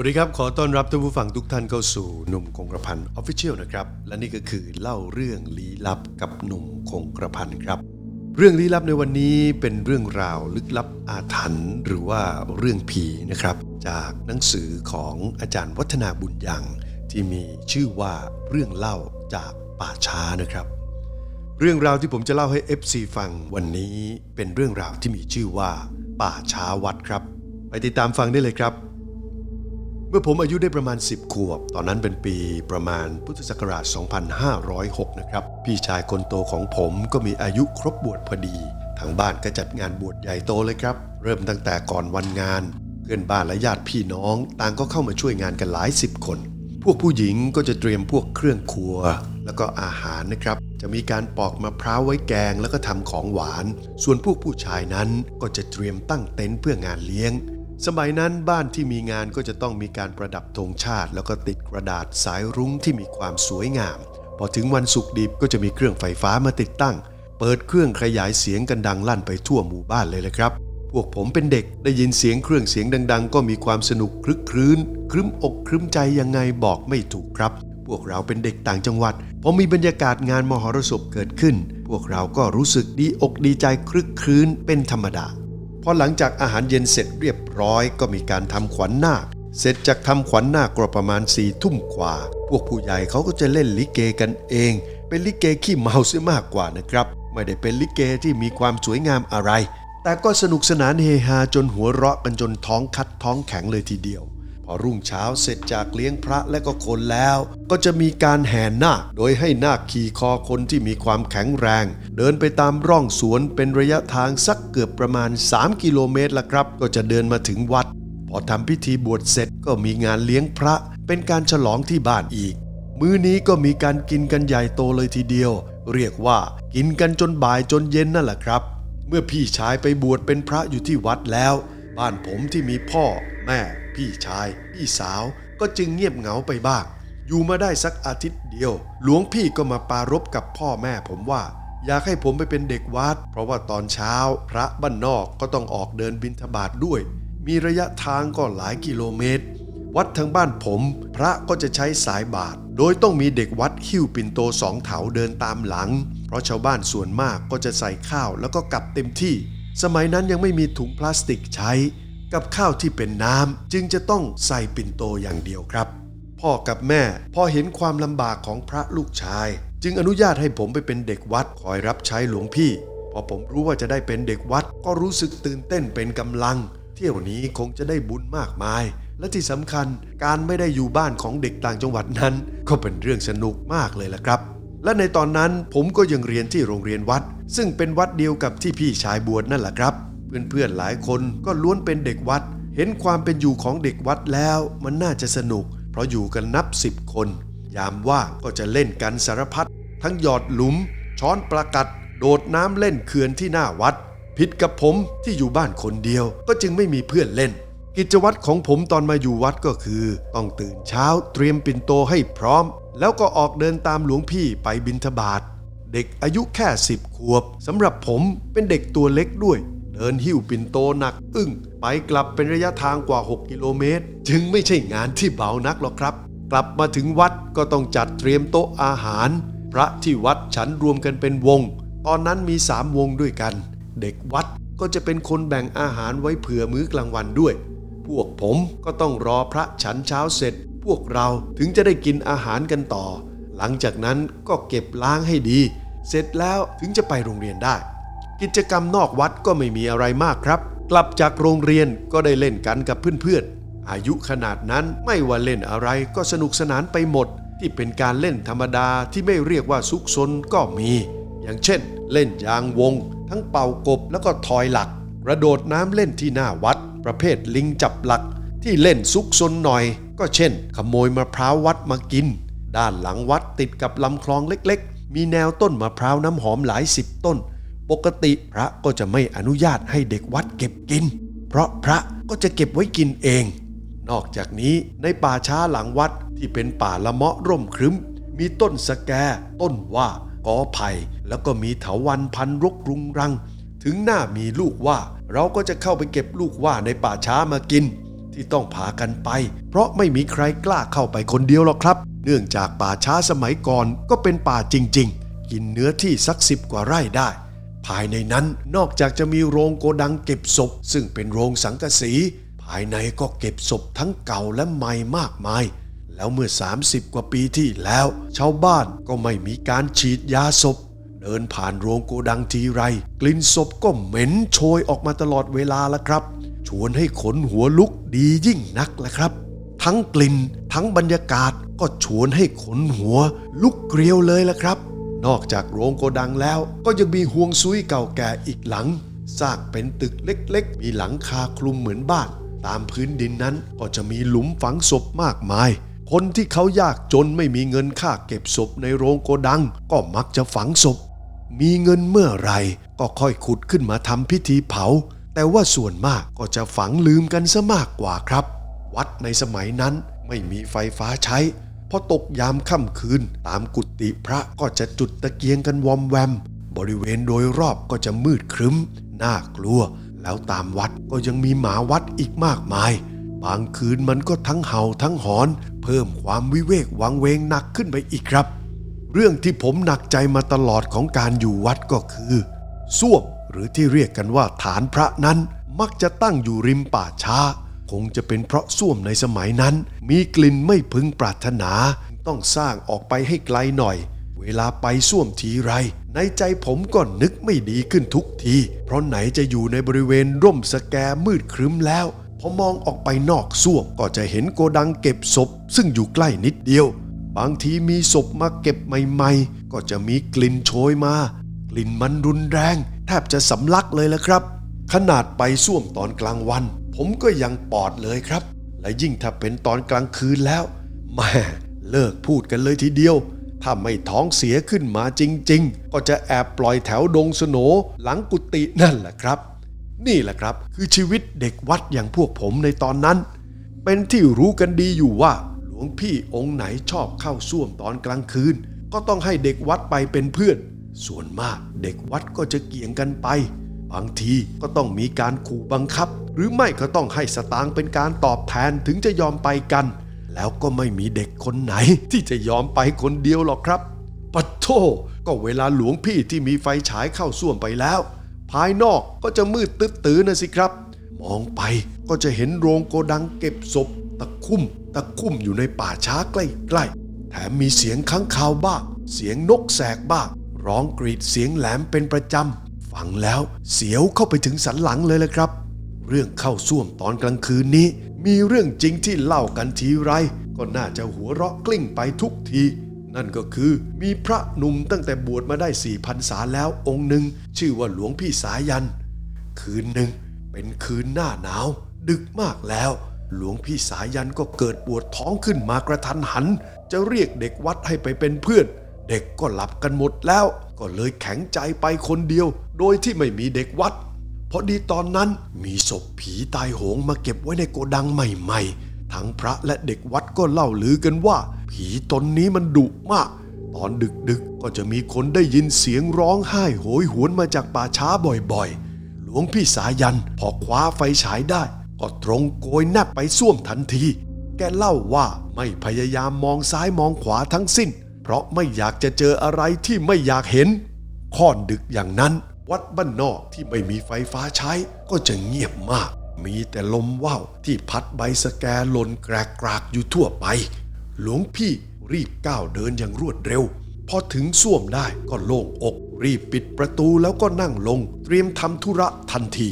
วัสดีครับ ขอต้อนรับท่านผู้ฟังทุกท่านเข้าสู่หนุ่มคงกระพันออฟฟิเชียลนะครับ และนี่ก็คือเล่าเรื่องลี้ลับกับหนุ่มคงกระพันครับ เรื่องลี้ลับในวันนี้เป็นเรื่องราวลึกลับอาถรรพ์หรือว่าเรื่องผีนะครับ จากหนังสือของอาจารย์วัฒนาบุญยังที่มีชื่อว่าเรื่องเล่าจากป่าช้านะครับ เรื่องราวที่ผมจะเล่าให้ FC ฟังวันนี้เป็นเรื่องราวที่มีชื่อว่า ป่าช้าวัดครับ ไปติดตามฟังได้เลยครับ เมื่อผมอายุได้ประมาณ 10 ขวบ ตอนนั้นเป็นปีประมาณพุทธศักราช 2506 นะครับ พี่ชายคนโตของผมก็มีอายุครบบวชพอดี ทางบ้านก็จัดงานบวชใหญ่โตเลยครับ เริ่มตั้งแต่ก่อนวันงาน เพื่อนบ้านและญาติพี่น้องต่างก็เข้ามาช่วยงานกันหลายสิบคน พวกผู้หญิงก็จะเตรียมพวกเครื่องครัว แล้วก็อาหารนะครับ จะมีการปอกมะพร้าวไว้แกงแล้วก็ทำของหวาน ส่วนพวกผู้ชายนั้นก็จะเตรียมตั้งเต็นท์เพื่องานเลี้ยง สมัยนั้นบ้านที่มีงานก็จะต้องมีการประดับธงชาติ แล้วก็ติดกระดาษสายรุ้งที่มีความสวยงาม พอถึงวันศุกร์ดิบก็จะมีเครื่องไฟฟ้ามาติดตั้ง เปิดเครื่องขยายเสียงกันดังลั่นไปทั่วหมู่บ้านเลยลยครับ พวกผมเป็นเด็กได้ยินเสียงเครื่องเสียงดัง ๆ ก็มีความสนุกคลึกครื้นครึ้มอกครึ้มใจยังไงบอกไม่ถูกครับ พวกเราเป็นเด็กต่างจังหวัดพอมีบรรยากาศงานมหรสพเกิดขึ้น พวกเราก็รู้สึกดีอกดีใจคลึกครื้นเป็นธรรมดา พอหลังจากอาหารเย็นเสร็จเรียบร้อยก็มีการทำขวัญนาค เสร็จจากทำขวัญนาคก็ประมาณสี่ทุ่มกว่า พวกผู้ใหญ่เขาก็จะเล่นลิเกกันเอง เป็นลิเกขี้เมาเสียมากกว่านะครับ ไม่ได้เป็นลิเกที่มีความสวยงามอะไร แต่ก็สนุกสนานเฮฮาจนหัวเราะกันจนท้องคัดท้องแข็งเลยทีเดียว พอรุ่งเช้าเสร็จจากเลี้ยงพระและก็คนแล้ว ก็จะมีการแห่นาค โดยให้นาคขี่คอคนที่มีความแข็งแรง เดินไปตามร่องสวนเป็นระยะทางสักเกือบประมาณ 3 กิโลเมตรละครับ ก็จะเดินมาถึงวัด พอทำพิธีบวชเสร็จก็มีงานเลี้ยงพระ เป็นการฉลองที่บ้านอีก มื้อนี้ก็มีการกินกันใหญ่โตเลยทีเดียว เรียกว่ากินกันจนบ่ายจนเย็นนั่นแหละครับ เมื่อพี่ชายไปบวชเป็นพระอยู่ที่วัดแล้ว บ้านผมที่มีพ่อ แม่ พี่ชาย พี่สาว ก็จึงเงียบเหงาไปบ้าง อยู่มาได้สักอาทิตย์เดียว หลวงพี่ก็มาปารบกับพ่อแม่ผมว่า อยากให้ผมไปเป็นเด็กวัด เพราะว่าตอนเช้าพระบ้านนอกก็ต้องออกเดินบิณฑบาตด้วย มีระยะทางก็หลายกิโลเมตร วัดทางบ้านผม พระก็จะใช้สายบาตรโดยต้องมีเด็กวัดหิ้วปิ่นโตสองเถาเดินตามหลัง เพราะชาวบ้านส่วนมากก็จะใส่ข้าวแล้วก็กลับเต็มที่ สมัยนั้นยังไม่มีถุงพลาสติกใช้ กับข้าวที่เป็นน้ำจึงจะต้องใส่ปิ่นโตอย่างเดียวครับ พ่อกับแม่พอเห็นความลำบากของพระลูกชาย จึงอนุญาตให้ผมไปเป็นเด็กวัดคอยรับใช้หลวงพี่ พอผมรู้ว่าจะได้เป็นเด็กวัดก็รู้สึกตื่นเต้นเป็นกำลัง เที่ยวนี้คงจะได้บุญมากมาย และที่สำคัญการไม่ได้อยู่บ้านของเด็กต่างจังหวัดนั้น ก็เป็นเรื่องสนุกมากเลยละครับและในตอนนั้นผมก็ยังเรียนที่โรงเรียนวัด ซึ่งเป็นวัดเดียวกับที่พี่ชายบวชนั่นแหละครับ เพื่อนๆหลายคนก็ล้วนเป็นเด็กวัด เห็นความเป็นอยู่ของเด็กวัดแล้ว มันน่าจะสนุก เพราะอยู่กันนับสิบคน ยามว่างก็จะเล่นกันสารพัดทั้งหยอดหลุม ช้อนประกัด โดดน้ำเล่นเขื่อนที่หน้าวัด ผิดกับผมที่อยู่บ้านคนเดียวก็จึงไม่มีเพื่อนเล่น กิจวัตรของผมตอนมาอยู่วัดก็คือ ต้องตื่นเช้าเตรียมปิ่นโตให้พร้อม แล้วก็ออกเดินตามหลวงพี่ไปบิณฑบาตเด็กอายุแค่สิบขวบสำหรับผมเป็นเด็กตัวเล็กด้วย เดินหิ้วปิ่นโตหนัก อึ้งไปกลับเป็นระยะทางกว่า 6 กิโลเมตร จึงไม่ใช่งานที่เบานักหรอกครับ กลับมาถึงวัดก็ต้องจัดเตรียมโต๊ะอาหาร พระที่วัดฉันรวมกันเป็นวง ตอนนั้นมีสามวงด้วยกัน เด็กวัดก็จะเป็นคนแบ่งอาหารไว้เผื่อมื้อกลางวันด้วย พวกผมก็ต้องรอพระฉันเช้าเสร็จ พวกเราถึงจะได้กินอาหารกันต่อ หลังจากนั้นก็เก็บล้างให้ดี เสร็จแล้วถึงจะไปโรงเรียนได้ กิจกรรมนอกวัดก็ไม่มีอะไรมากครับ กลับจากโรงเรียนก็ได้เล่นกันกับเพื่อนๆ อายุขนาดนั้นไม่ว่าเล่นอะไรก็สนุกสนานไปหมด ที่เป็นการเล่นธรรมดาที่ไม่เรียกว่าซุกซนก็มี อย่างเช่น เล่นยางวง ทั้งเป่ากบแล้วก็ทอยหลัก กระโดดน้ำเล่นที่หน้าวัด ประเภทลิงจับหลัก ที่เล่นซุกซนหน่อย ก็เช่น ขโมยมะพร้าววัดมากิน ด้านหลังวัดติดกับลำคลองเล็กๆ มีแนวต้นมะพร้าวน้ำหอมหลายสิบต้น ปกติพระก็จะไม่อนุญาตให้เด็กวัดเก็บกิน เพราะพระก็จะเก็บไว้กินเอง นอกจากนี้ในป่าช้าหลังวัดที่เป็นป่าละเมาะร่มครึ้ม มีต้นสแก ต้นว่ากอไผ่แล้วก็มีเถาวันพันรกรุงรัง ถึงหน้ามีลูกว่า เราก็จะเข้าไปเก็บลูกว่าในป่าช้ามากิน ที่ต้องพากันไป เพราะไม่มีใครกล้าเข้าไปคนเดียวหรอกครับ เนื่องจากป่าช้าสมัยก่อนก็เป็นป่าจริง ๆ กินเนื้อที่สักสิบกว่าไร่ได้ภายในนั้นนอกจากจะมีโรงโกดังเก็บศพ ซึ่งเป็นโรงสังกะสีายในก็เก็บศพทั้งเก่าและใหม่มากมาย แล้วเมื่อ 30 กว่าปีที่แล้ว ชาวบ้านก็ไม่มีการฉีดยาศพ เดินผ่านโรงโกดังทีไร กลิ่นศพก็เหม็นโชยออกมาตลอดเวลาละครับ ชวนให้ขนหัวลุกดียิ่งนักละครับ ทั้งกลิ่นทั้งบรรยากาศก็ชวนให้ขนหัว ลุกเกลียวเลยละครับ นอกจากโรงโกดังแล้วก็ยังมีห่วงซุยเก่าแก่อีกหลังสร้างเป็นตึกเล็กๆ มีหลังคาคลุมเหมือนบ้าน ตามพื้นดินนั้นก็จะมีหลุมฝังศพมากมาย คนที่เขายากจนไม่มีเงินค่าเก็บศพในโรงโกดัง ก็มักจะฝังศพ มีเงินเมื่อไหรก็ค่อยขุดขึ้นมาทำพิธีเผา แต่ว่าส่วนมากก็จะฝังลืมกันซะมากกว่าครับ วัดในสมัยนั้นไม่มีไฟฟ้าใช้พอตกยามค่ำคืน ตามกุฏิพระก็จะจุดตะเกียงกันวอมแวม บริเวณโดยรอบก็จะมืดครึ้ม น่ากลัว แล้วตามวัดก็ยังมีหมาวัดอีกมากมาย บางคืนมันก็ทั้งเห่าทั้งหอน เพิ่มความวิเวกวังเวงหนักขึ้นไปอีกครับ เรื่องที่ผมหนักใจมาตลอดของการอยู่วัดก็คือส้วมหรือที่เรียกกันว่าฐานพระนั้นมักจะตั้งอยู่ริมป่าช้า คงจะเป็นเพราะส้วมในสมัยนั้น มีกลิ่นไม่พึงปรารถนา ต้องสร้างออกไปให้ไกลหน่อย เวลาไปส้วมทีไร ในใจผมก็นึกไม่ดีขึ้นทุกที เพราะไหนจะอยู่ในบริเวณร่มสแกมืดครึ้มแล้ว พอมองออกไปนอกส้วมก็จะเห็นโกดังเก็บศพ ซึ่งอยู่ใกล้นิดเดียว บางทีมีศพมาเก็บใหม่ ๆ ก็จะมีกลิ่นโชยมา กลิ่นมันรุนแรง แทบจะสำลักเลยละครับ ขนาดไปส้วมตอนกลางวัน ผมก็ยังปอดเลยครับ และยิ่งถ้าเป็นตอนกลางคืนแล้วแม่เลิกพูดกันเลยทีเดียว ถ้าไม่ท้องเสียขึ้นมาจริง ๆ ก็จะแอบปล่อยแถวดงสโนหลังกุฏินั่นแหละครับ นี่แหละครับคือชีวิตเด็กวัดอย่างพวกผมในตอนนั้น เป็นที่รู้กันดีอยู่ว่า หลวงพี่องค์ไหนชอบเข้าส้วมตอนกลางคืน ก็ต้องให้เด็กวัดไปเป็นเพื่อน ส่วนมากเด็กวัดก็จะเกี่ยงกันไป บางทีก็ต้องมีการขู่บังคับ หรือไม่ก็ต้องให้สตางค์เป็นการตอบแทนถึงจะยอมไปกัน แล้วก็ไม่มีเด็กคนไหน ที่จะยอมไปคนเดียวหรอกครับปัดโทก็เวลาหลวงพี่ที่มีไฟฉายเข้าส้วมไปแล้ว ภายนอกก็จะมืดตึ๊ดตื้อนะสิครับ มองไปก็จะเห็นโรงโกดังเก็บศพ ตะคุ่ม ตะคุ่มอยู่ในป่าช้าใกล้ๆแถมมีเสียงค้างคาวบ้างเสียงนกแสกบ้างร้องกรีดเสียงแหลมเป็นประจำฟังแล้วเสียวเข้าไปถึงสันหลังเลยละครับ เรื่องเข้าส้วมตอนกลางคืนนี้ มีเรื่องจริงที่เล่ากันทีไร ก็น่าจะหัวเราะกลิ้งไปทุกที นั่นก็คือมีพระหนุ่มตั้งแต่บวชมาได้สี่พันษาแล้วองค์หนึ่ง ชื่อว่าหลวงพี่สายัน คืนหนึ่งเป็นคืนหน้าหนาว ดึกมากแล้ว หลวงพี่สายันก็เกิดปวดท้องขึ้นมากระทันหัน จะเรียกเด็กวัดให้ไปเป็นเพื่อนเด็กก็หลับกันหมดแล้ว ก็เลยแข็งใจไปคนเดียว โดยที่ไม่มีเด็กวัด พอดีตอนนั้นมีศพผีตายโหงมาเก็บไว้ในโกดังใหม่ๆ ทั้งพระและเด็กวัดก็เล่าลือกันว่า ผีตนนี้มันดุมาก ตอนดึกๆก็จะมีคนได้ยินเสียงร้องไห้โหยหวนมาจากป่าช้าบ่อยๆ หลวงพี่สายันพอคว้าไฟฉายได้ ก็ตรงโกยแนบไปส้วมทันที แกเล่าว่าไม่พยายามมองซ้ายมองขวาทั้งสิ้น เพราะไม่อยากจะเจออะไรที่ไม่อยากเห็นค่อนดึกอย่างนั้น วัดบ้านนอกที่ไม่มีไฟฟ้าใช้ก็จะเงียบมาก มีแต่ลมว่าวที่พัดใบสแกหล่นแกรกกรากอยู่ทั่วไป หลวงพี่รีบก้าวเดินอย่างรวดเร็ว พอถึงส้วมได้ก็โล่งอก รีบปิดประตูแล้วก็นั่งลง เตรียมทำธุระทันที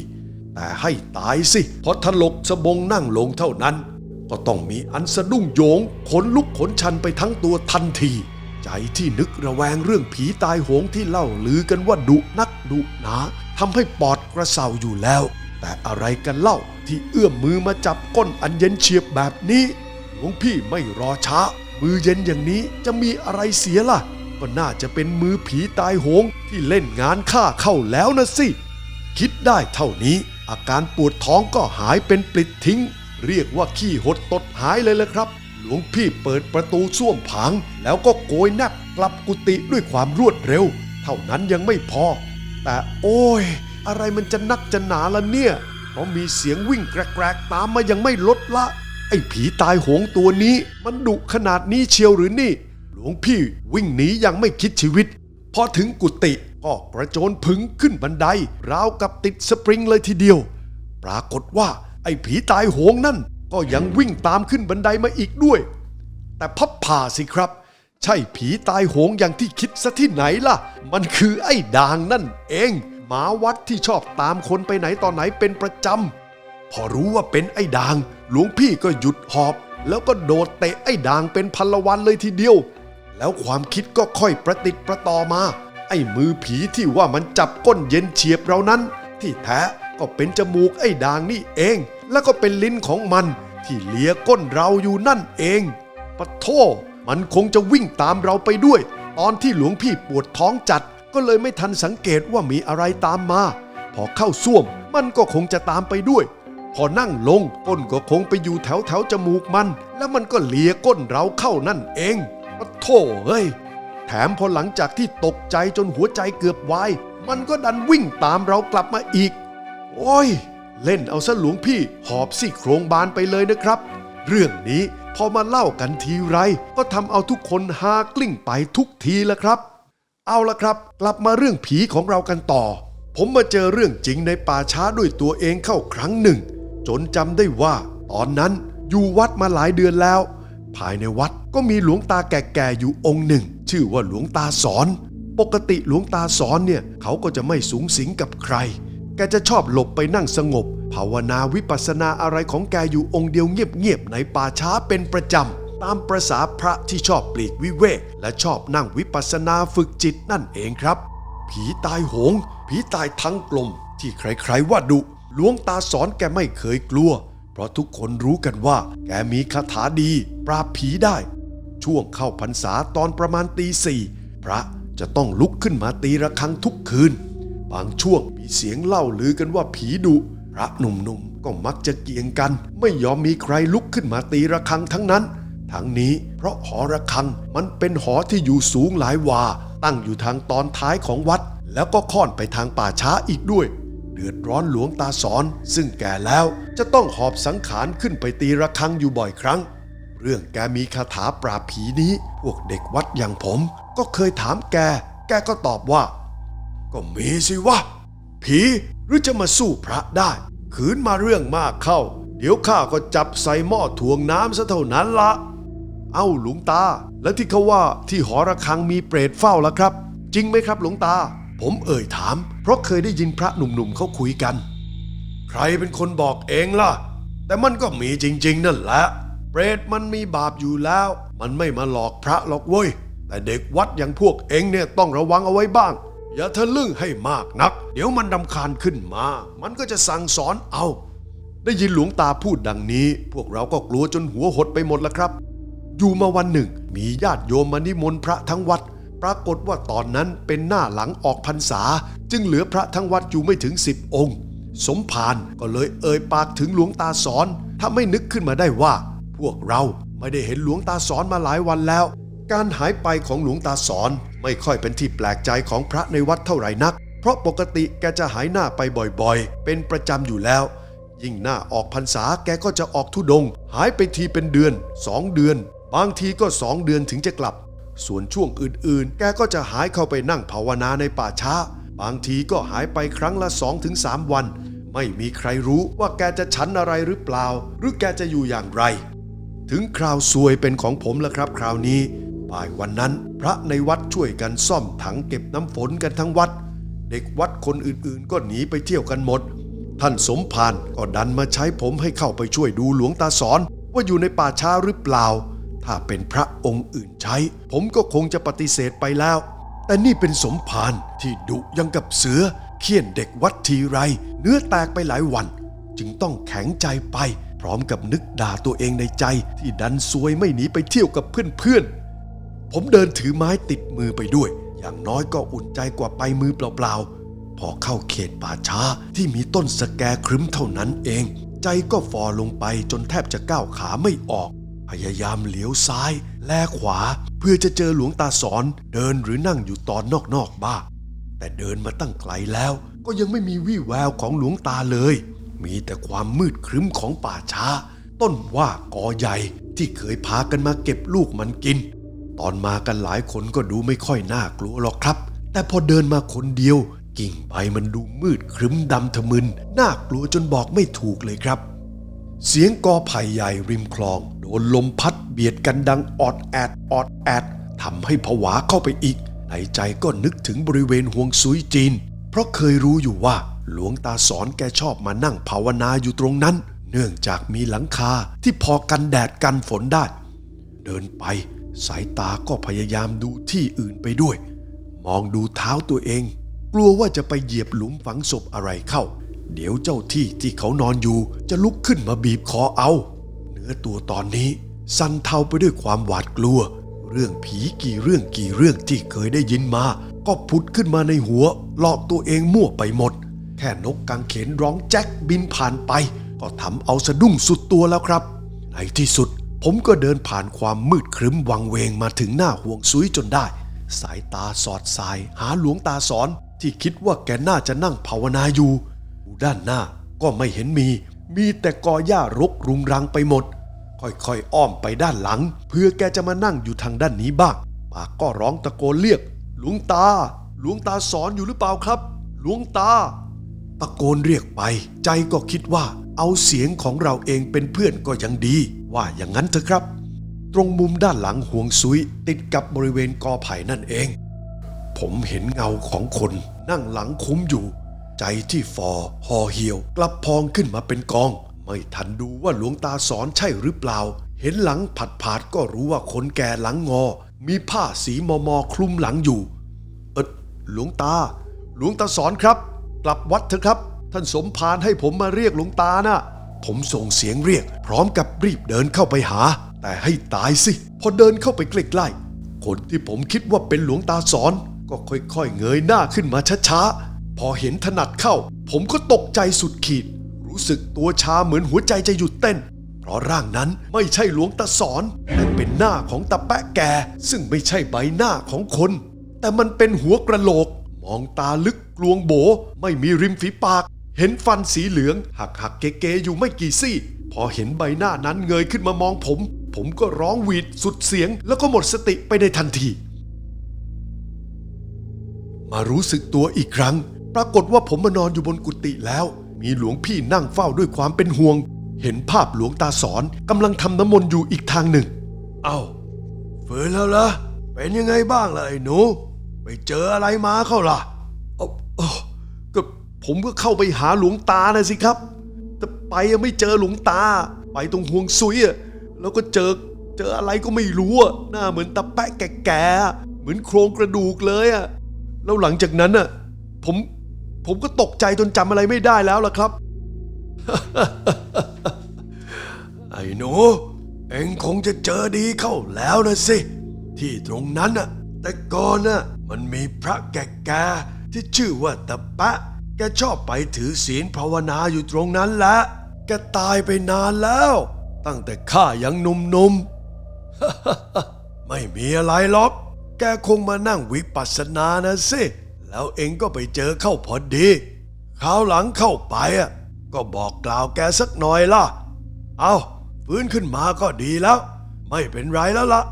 แต่ให้ตายสิพอถลกสบงนั่งลงเท่านั้น ก็ต้องมีอันสะดุ้งโยงขนลุกขนชันไปทั้งตัวทันที ใจที่นึกระแวงเรื่องผีตายโหงที่เล่าลือกันว่าดุนักดุหนาทำให้ปอดกระเซาอยู่แล้ว แต่อะไรกันเล่าที่เอื้อมมือมาจับก้นอันเย็นเฉียบแบบนี้หลวงพี่ไม่รอช้า มือเย็นอย่างนี้จะมีอะไรเสียล่ะ ก็น่าจะเป็นมือผีตายโหงที่เล่นงานฆ่าเข้าแล้วนะสิ คิดได้เท่านี้ อาการปวดท้องก็หายเป็นปลิดทิ้ง เรียกว่าขี้หดตดหายเลยละครับ หลวงพี่เปิดประตูส้วมผาง แล้วก็โกยนบกกลับกุฏิด้วยความรวดเร็ว เท่านั้นยังไม่พอ แต่โอ้ย อะไรมันจะนักจะหนาละเนี่ย เพราะมีเสียงวิ่งแกรกๆ ตามมายังไม่ลดละ ไอ้ผีตายโหงตัวนี้ มันดุขนาดนี้เชียวหรือนี่ หลวงพี่วิ่งหนียังไม่คิดชีวิตพอถึงกุฏิก็กระโจนผึงขึ้นบันไดราวกับติดสปริงเลยทีเดียว ปรากฏว่าไอ้ผีตายโหงนั่น ก็ยังวิ่งตามขึ้นบันไดมาอีกด้วย แต่พับผ่าสิครับ ใช่ผีตายโหงอย่างที่คิดซะที่ไหนล่ะ มันคือไอ้ด่างนั่นเอง หมาวัดที่ชอบตามคนไปไหนต่อไหนเป็นประจำพอรู้ว่าเป็นไอ้ด่าง หลวงพี่ก็หยุดหอบ แล้วก็โดดเตะไอ้ด่างเป็นพันละวันเลยทีเดียว แล้วความคิดก็ค่อยประติดประต่อมา ไอ้มือผีที่ว่ามันจับก้นเย็นเฉียบเรานั้น ที่แท้ก็เป็นจมูกไอ้ด่างนี่เอง แล้วก็เป็นลิ้นของมัน ที่เลียก้นเราอยู่นั่นเองปะโทมันคงจะวิ่งตามเราไปด้วย ตอนที่หลวงพี่ปวดท้องจัด ก็เลยไม่ทันสังเกตว่ามีอะไรตามมา พอเข้าส้วมมันก็คงจะตามไปด้วย พอนั่งลงก้นก็คงไปอยู่แถวแถวจมูกมัน แล้วมันก็เลียก้นเราเข้านั่นเองปะโทเฮ้ยแถมพอหลังจากที่ตกใจจนหัวใจเกือบวาย มันก็ดันวิ่งตามเรากลับมาอีก โอ้ย เล่นเอาซะหลวงพี่หอบซี่โครงบานไปเลยนะครับ เรื่องนี้พอมาเล่ากันทีไรก็ทำเอาทุกคนฮากลิ้งไปทุกทีละครับ เอาละครับ กลับมาเรื่องผีของเรากันต่อ ผมมาเจอเรื่องจริงในป่าช้าด้วยตัวเองเข้าครั้งหนึ่ง จนจำได้ว่า ตอนนั้นอยู่วัดมาหลายเดือนแล้ว ภายในวัดก็มีหลวงตาแก่ๆอยู่องค์หนึ่ง ชื่อว่าหลวงตาสอน ปกติหลวงตาสอนเนี่ยเขาก็จะไม่สูงสิงกับใคร แกจะชอบหลบไปนั่งสงบ ภาวนาวิปัสสนาอะไรของแกอยู่องค์เดียวเงียบๆในป่าช้าเป็นประจำ ตามประษาพระที่ชอบปลีกวิเวก และชอบนั่งวิปัสสนาฝึกจิตนั่นเองครับ ผีตายโหง ผีตายทั้งกลม ที่ใครๆว่าดุหลวงตาสอนแกไม่เคยกลัว เพราะทุกคนรู้กันว่า แกมีคาถาดี ปราบผีได้ ช่วงเข้าพรรษาตอนประมาณตีสี่พระจะต้องลุกขึ้นมาตีระฆังทุกคืน บางช่วงมีเสียงเล่าลือกันว่าผีดุ พระหนุ่มๆก็มักจะเกี่ยงกัน ไม่ยอมมีใครลุกขึ้นมาตีระฆังทั้งนั้น ทั้งนี้เพราะหอระฆังมันเป็นหอที่อยู่สูงหลายวา ตั้งอยู่ทางตอนท้ายของวัด แล้วก็ค่อนไปทางป่าช้าอีกด้วย เดือดร้อนหลวงตาสอน ซึ่งแก่แล้วจะต้องหอบสังขารขึ้นไปตีระฆังอยู่บ่อยครั้ง เรื่องแกมีคาถาปราบผีนี้ พวกเด็กวัดอย่างผม ก็เคยถามแก แกก็ตอบว่า ก็มีสิวะ ผีหรือจะมาสู้พระได้ ขืนมาเรื่องมากเข้า เดี๋ยวข้าก็จับใส่หม้อถ่วงน้ำซะเท่านั้นละ เอ้าหลวงตา แล้วที่เขาว่าที่หอระฆังมีเปรตเฝ้าล่ะครับ จริงไหมครับหลวงตา ผมเอ่ยถาม เพราะเคยได้ยินพระหนุ่มๆเขาคุยกัน ใครเป็นคนบอกเองล่ะ แต่มันก็มีจริง ๆ นั่นแหละเปรตมันมีบาปอยู่แล้ว มันไม่มาหลอกพระหรอกเว้ยแต่เด็กวัดอย่างพวกเองเนี่ยต้องระวังเอาไว้บ้าง อย่าทะลึ่งให้มากนัก เดี๋ยวมันดำคาญขึ้นมา มันก็จะสั่งสอนเอา ได้ยินหลวงตาพูดดังนี้ พวกเราก็กลัวจนหัวหดไปหมดแล้วครับ อยู่มาวันหนึ่ง มีญาติโยมมานิมนต์พระทั้งวัด ปรากฏว่าตอนนั้นเป็นหน้าหลังออกพรรษา จึงเหลือพระทั้งวัดอยู่ไม่ถึงสิบองค์ สมภารก็เลยเอ่ยปากถึงหลวงตาสอนถ้าไม่นึกขึ้นมาได้ว่า พวกเราไม่ได้เห็นหลวงตาสอนมาหลายวันแล้ว การหายไปของหลวงตาสอนไม่ค่อยเป็นที่แปลกใจของพระในวัดเท่าไหร่นัก เพราะปกติแกจะหายหน้าไปบ่อยๆ เป็นประจำอยู่แล้ว ยิ่งหน้าออกพรรษาแกก็จะออกทุดง หายไปทีเป็นเดือนสองเดือน บางทีก็สองเดือนถึงจะกลับ ส่วนช่วงอื่นๆ แกก็จะหายเข้าไปนั่งภาวนาในป่าช้า บางทีก็หายไปครั้งละ2-3ถึง3วัน ไม่มีใครรู้ว่าแกจะฉันอะไรหรือเปล่า หรือแกจะอยู่อย่างไร ถึงคราวซวยเป็นของผมแล้วครับ คราวนี้ บ่ายวันนั้นพระในวัดช่วยกันซ่อมถังเก็บน้ำฝนกันทั้งวัด เด็กวัดคนอื่นๆ ก็หนีไปเที่ยวกันหมด ท่านสมภารก็ดันมาใช้ผมให้เข้าไปช่วยดูหลวงตาสอนว่าอยู่ในป่าช้าหรือเปล่า ถ้าเป็นพระองค์อื่นใช้ ผมก็คงจะปฏิเสธไปแล้ว แต่นี่เป็นสมภารที่ดุยังกับเสือเคี่ยนเด็กวัดทีไร เนื้อแตกไปหลายวัน จึงต้องแข็งใจไป พร้อมกับนึกด่าตัวเองในใจ ที่ดันซวยไม่หนีไปเที่ยวกับเพื่อนๆ ผมเดินถือไม้ติดมือไปด้วย อย่างน้อยก็อุ่นใจกว่าไปมือเปล่าๆ พอเข้าเขตป่าช้าที่มีต้นสแกครึ้มเท่านั้นเอง ใจก็ฟอลงไปจนแทบจะก้าวขาไม่ออก พยายามเหลียวซ้าย แลขวา เพื่อจะเจอหลวงตาสอน เดินหรือนั่งอยู่ตอนนอกๆบ้านแต่เดินมาตั้งไกลแล้ว ก็ยังไม่มีวี่แววของหลวงตาเลย มีแต่ความมืดครึ้มของป่าช้า ต้นว่ากอใหญ่ที่เคยพากันมาเก็บลูกมันกิน ตอนมากันหลายคนก็ดูไม่ค่อยน่ากลัวหรอกครับ แต่พอเดินมาคนเดียว กิ่งใบมันดูมืดครึ้มดำทะมึน น่ากลัวจนบอกไม่ถูกเลยครับ เสียงกอไผ่ใหญ่ริมคลอง โดนลมพัดเบียดกันดังออดแอดออดแอดทำให้ผวาเข้าไปอีก ในใจก็นึกถึงบริเวณห่วงซุยจีน เพราะเคยรู้อยู่ว่า หลวงตาสอนแกชอบมานั่งภาวนาอยู่ตรงนั้น เนื่องจากมีหลังคาที่พอกันแดดกันฝนได้ เดินไป สายตาก็พยายามดูที่อื่นไปด้วย มองดูเท้าตัวเอง กลัวว่าจะไปเหยียบหลุมฝังศพอะไรเข้า เดี๋ยวเจ้าที่ที่เขานอนอยู่จะลุกขึ้นมาบีบคอเอาเนื้อตัวตอนนี้สั่นเทาไปด้วยความหวาดกลัว เรื่องผีกี่เรื่องกี่เรื่องที่เคยได้ยินมา ก็ผุดขึ้นมาในหัว หลอกตัวเองมั่วไปหมด แค่นกกางเขนร้องแจ็คบินผ่านไป ก็ทำเอาสะดุ้งสุดตัวแล้วครับ ในที่สุด ผมก็เดินผ่านความมืดครึ้มวังเวงมาถึงหน้าห่วงซุยจนได้ สายตาสอดสายหาหลวงตาสอนที่คิดว่าแกน่าจะนั่งภาวนาอยู่ ด้านหน้าก็ไม่เห็นมี มีแต่กอหญ้ารกรุงรังไปหมด ค่อยๆอ้อมไปด้านหลัง เพื่อแกจะมานั่งอยู่ทางด้านนี้บ้างปากก็ร้องตะโกนเรียก หลวงตา หลวงตาสอนอยู่หรือเปล่าครับ หลวงตา ตะโกนเรียกไป ใจก็คิดว่า เอาเสียงของเราเองเป็นเพื่อนก็ยังดี ว่าอย่างนั้นเถอะครับ ตรงมุมด้านหลังห่วงซุยติดกับบริเวณกอไผ่นั่นเอง ผมเห็นเงาของคนนั่งหลังคุ้มอยู่ ใจที่ฟอห่อเหี่ยว กลับพองขึ้นมาเป็นกอง ไม่ทันดูว่าหลวงตาสอนใช่หรือเปล่า เห็นหลังผัดผาดก็รู้ว่าคนแก่หลังงอ มีผ้าสีมอมอคลุมหลังอยู่ เออหลวงตา หลวงตาสอนครับ กลับวัดเถอะครับ ท่านสมภารให้ผมมาเรียกหลวงตาน่ะ ผมส่งเสียงเรียก พร้อมกับรีบเดินเข้าไปหา แต่ให้ตายสิ พอเดินเข้าไปใกล้ๆคนที่ผมคิดว่าเป็นหลวงตาสอน ก็ค่อยๆ เงยหน้าขึ้นมาช้าๆ พอเห็นถนัดเข้า ผมก็ตกใจสุดขีด รู้สึกตัวชาเหมือนหัวใจจะหยุดเต้น เพราะร่างนั้นไม่ใช่หลวงตาสอนแต่เป็นหน้าของตาแปะแกซึ่งไม่ใช่ใบหน้าของคน แต่มันเป็นหัวกระโหลก มองตาลึกกลวงโบ ไม่มีริมฝีปาก เห็นฟันสีเหลือง หักหักๆเก๋ๆอยู่ไม่กี่ซี่ พอเห็นใบหน้านั้นเงยขึ้นมามองผม ผมก็ร้องหวีดสุดเสียง แล้วก็หมดสติไปในทันที มารู้สึกตัวอีกครั้ง ปรากฏว่าผมมานอนอยู่บนกุฏิแล้ว มีหลวงพี่นั่งเฝ้าด้วยความเป็นห่วง เห็นภาพหลวงตาสอนกำลังทำน้ำมนต์อยู่อีกทางหนึ่ง เอา้าฝืนแล้วล่ะเป็นยังไงบ้างล่ะไอ้หนู ไปเจออะไรมาเข้าล่ะ ผมก็เข้าไปหาหลวงตานะสิครับ แต่ไปไม่เจอหลวงตา ไปตรงห่วงซุยอะแล้วก็เจอเจออะไรก็ไม่รู้อะหน้าเหมือนตะแปะแก่ๆเหมือนโครงกระดูกเลยอะแล้วหลังจากนั้นน่ะผมผมก็ตกใจจนจำอะไรไม่ได้แล้วล่ะครับ ไอ้หนูเอ็งคงจะเจอดีเข้าแล้วนะสิ ที่ตรงนั้นน่ะ แต่ก่อนน่ะมันมีพระแก่ๆที่ชื่อว่าตะปะ แกชอบไปถือศีลภาวนาอยู่ตรงนั้นแหละแกตายไปนานแล้ว ตั้งแต่ข้ายังหนุ่มๆ ไม่มีอะไรหรอก แกคงมานั่งวิปัสสนานะสิ แล้วเองก็ไปเจอเข้าพอดีคราวหลังเข้าไปอะก็บอกกล่าวแกสักหน่อยล่ะ เอาฟื้นขึ้นมาก็ดีแล้ว ไม่เป็นไรแล้วละ่ะ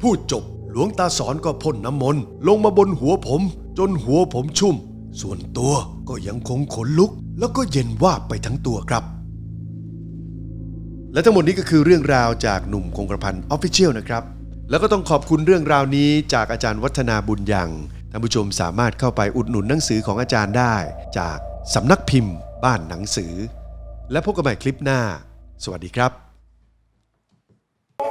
พูดจบหลวงตาสอนก็พ่นน้ำมนต์ลงมาบนหัวผม จนหัวผมชุ่ม ส่วนตัว ก็ยังคงขนลุกแล้วก็เย็นวาบไปทั้งตัวครับ และทั้งหมดนี้ก็คือเรื่องราวจากหนุ่มคงกระพันออฟฟิเชียลนะครับ แล้วก็ต้องขอบคุณเรื่องราวนี้จากอาจารย์วัฒนาบุญยังท่านผู้ชมสามารถเข้าไปอุดหนุนหนังสือของอาจารย์ได้ จากสำนักพิมพ์ บ้านหนังสือ และพบกันใหม่คลิปหน้า สวัสดีครับ